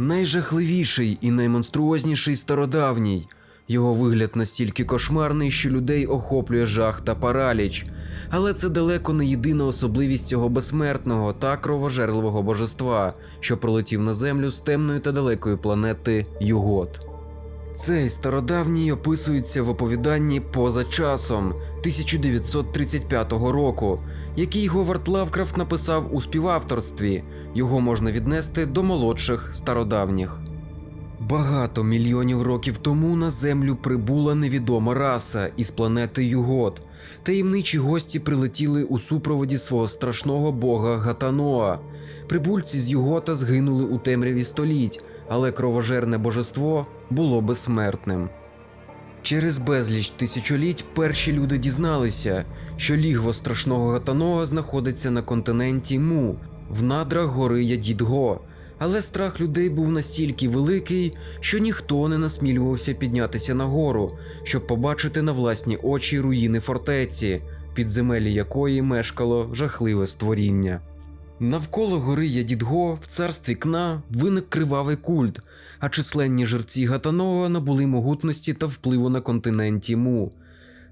Найжахливіший і наймонструозніший стародавній. Його вигляд настільки кошмарний, що людей охоплює жах та параліч. Але це далеко не єдина особливість цього безсмертного та кровожерливого божества, що пролетів на землю з темної та далекої планети Югот. Цей стародавній описується в оповіданні поза часом 1935 року, який Говард Лавкрафт написав у співавторстві. Його можна віднести до молодших стародавніх. Багато мільйонів років тому на землю прибула невідома раса із планети Югот. Таємничі гості прилетіли у супроводі свого страшного бога Гатаноа. Прибульці з Югота згинули у темряві століть, але кровожерне божество було безсмертним. Через безліч тисячоліть перші люди дізналися, що лігво страшного Гатаноа знаходиться на континенті Му, в надрах гори Ядідго. Але страх людей був настільки великий, що ніхто не насмілювався піднятися на гору, щоб побачити на власні очі руїни фортеці, підземелі якої мешкало жахливе створіння. Навколо гори Ядідго в царстві Кна виник кривавий культ, а численні жерці Гатанова набули могутності та впливу на континенті Му.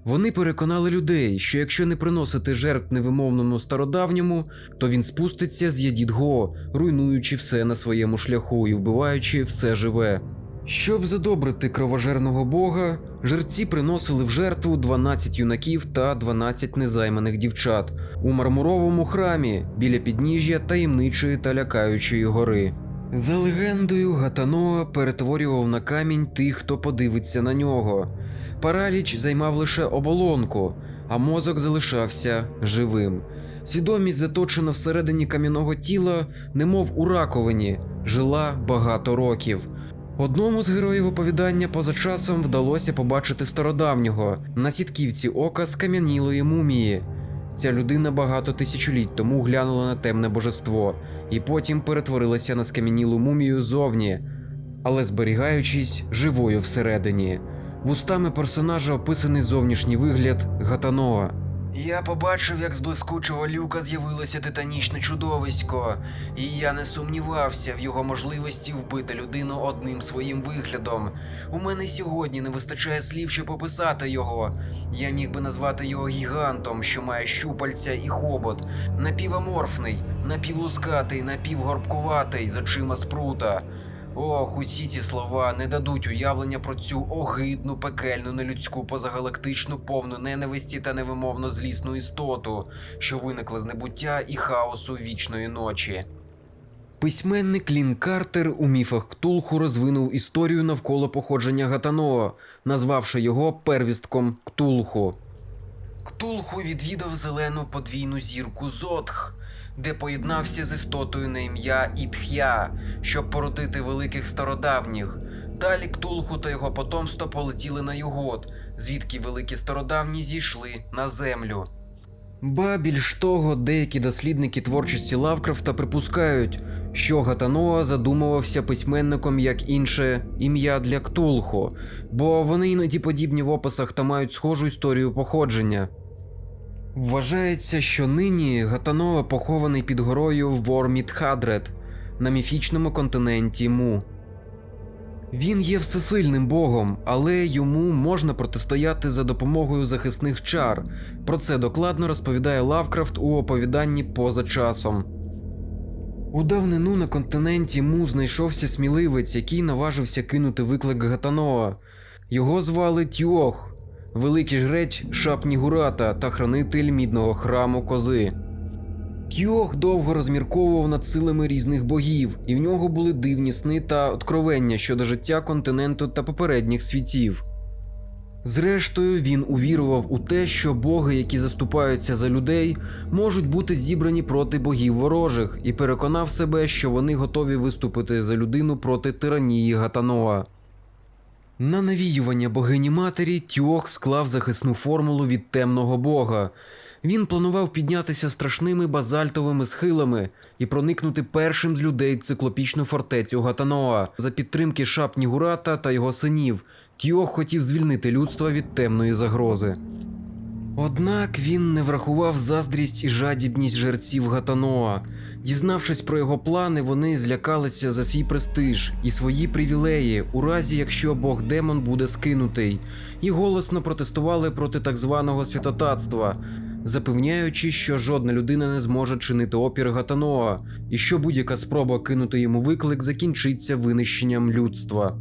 Вони переконали людей, що якщо не приносити жертв невимовному стародавньому, то він спуститься з Ядідго, руйнуючи все на своєму шляху і вбиваючи все живе. Щоб задобрити кровожерного бога, жерці приносили в жертву 12 юнаків та 12 незайманих дівчат у мармуровому храмі біля підніжжя таємничої та лякаючої гори. За легендою, Гатаноа перетворював на камінь тих, хто подивиться на нього. Параліч займав лише оболонку, а мозок залишався живим. Свідомість, заточена всередині кам'яного тіла, немов у раковині, жила багато років. Одному з героїв оповідання поза часом вдалося побачити стародавнього на сітківці ока скам'янілої мумії. Ця людина багато тисячоліть тому глянула на темне божество і потім перетворилася на скам'янілу мумію зовні, але зберігаючись живою всередині. Вустами персонажа описаний зовнішній вигляд Гатаноа. Я побачив, як з блискучого люка з'явилося титанічне чудовисько, і я не сумнівався в його можливості вбити людину одним своїм виглядом. У мене сьогодні не вистачає слів, щоб описати його. Я міг би назвати його гігантом, що має щупальця і хобот, напіваморфний, напівлускатий, напівгорбкуватий з очима спрута. Ох, усі ці слова не дадуть уявлення про цю огидну, пекельну, нелюдську, позагалактичну, повну ненависті та невимовно злісну істоту, що виникла з небуття і хаосу вічної ночі. Письменник Лін Картер у міфах Ктулху розвинув історію навколо походження Гатаноа, назвавши його первістком Ктулху. Ктулху відвідав зелену подвійну зірку Зотх, де поєднався з істотою на ім'я Ітхя, щоб породити великих стародавніх. Далі Ктулху та його потомство полетіли на Югот, звідки великі стародавні зійшли на землю. Ба більш того, деякі дослідники творчості Лавкрафта припускають, що Гатаноа задумувався письменником як інше ім'я для Ктулху, бо вони іноді подібні в описах та мають схожу історію походження. Вважається, що нині Гатаноа похований під горою Вормітхадред на міфічному континенті Му. Він є всесильним богом, але йому можна протистояти за допомогою захисних чар. Про це докладно розповідає Лавкрафт у оповіданні поза часом. У давнину на континенті Му знайшовся сміливець, який наважився кинути виклик Гатаноа. Його звали Тюох, великий жрець Шапнігурата та хранитель мідного храму кози. Кьох довго розмірковував над силами різних богів, і в нього були дивні сни та откровення щодо життя континенту та попередніх світів. Зрештою, він увірував у те, що боги, які заступаються за людей, можуть бути зібрані проти богів ворожих, і переконав себе, що вони готові виступити за людину проти тиранії Гатаноа. На навіювання богині матері Тьох склав захисну формулу від темного бога. Він планував піднятися страшними базальтовими схилами і проникнути першим з людей циклопічну фортецю Гатаноа за підтримки Шапні Гурата та його синів. Тьох хотів звільнити людство від темної загрози. Однак він не врахував заздрість і жадібність жерців Гатаноа. Дізнавшись про його плани, вони злякалися за свій престиж і свої привілеї, у разі якщо бог демон буде скинутий, і голосно протестували проти так званого святотатства, запевняючи, що жодна людина не зможе чинити опір Гатаноа, і що будь-яка спроба кинути йому виклик закінчиться винищенням людства.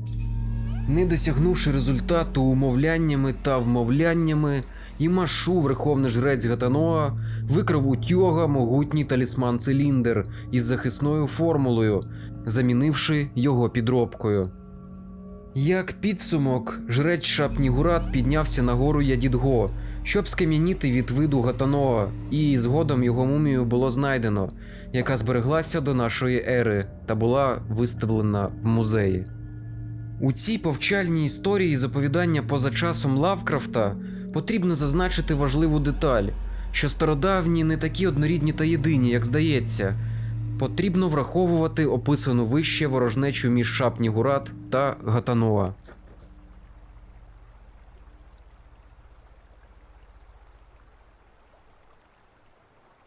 Не досягнувши результату умовляннями та вмовляннями, Імашу, верховний жрець Гатаноа, викрав у Тьога могутній талісман циліндр із захисною формулою, замінивши його підробкою. Як підсумок, жрець Шапнігурат піднявся на гору Ядідго, щоб скам'яніти від виду Гатаноа, і згодом його мумію було знайдено, яка збереглася до нашої ери та була виставлена в музеї. У цій повчальній історії з оповідання поза часом Лавкрафта потрібно зазначити важливу деталь, що стародавні не такі однорідні та єдині, як здається. Потрібно враховувати описану вище ворожнечу між Шапнігурат та Гатаноа.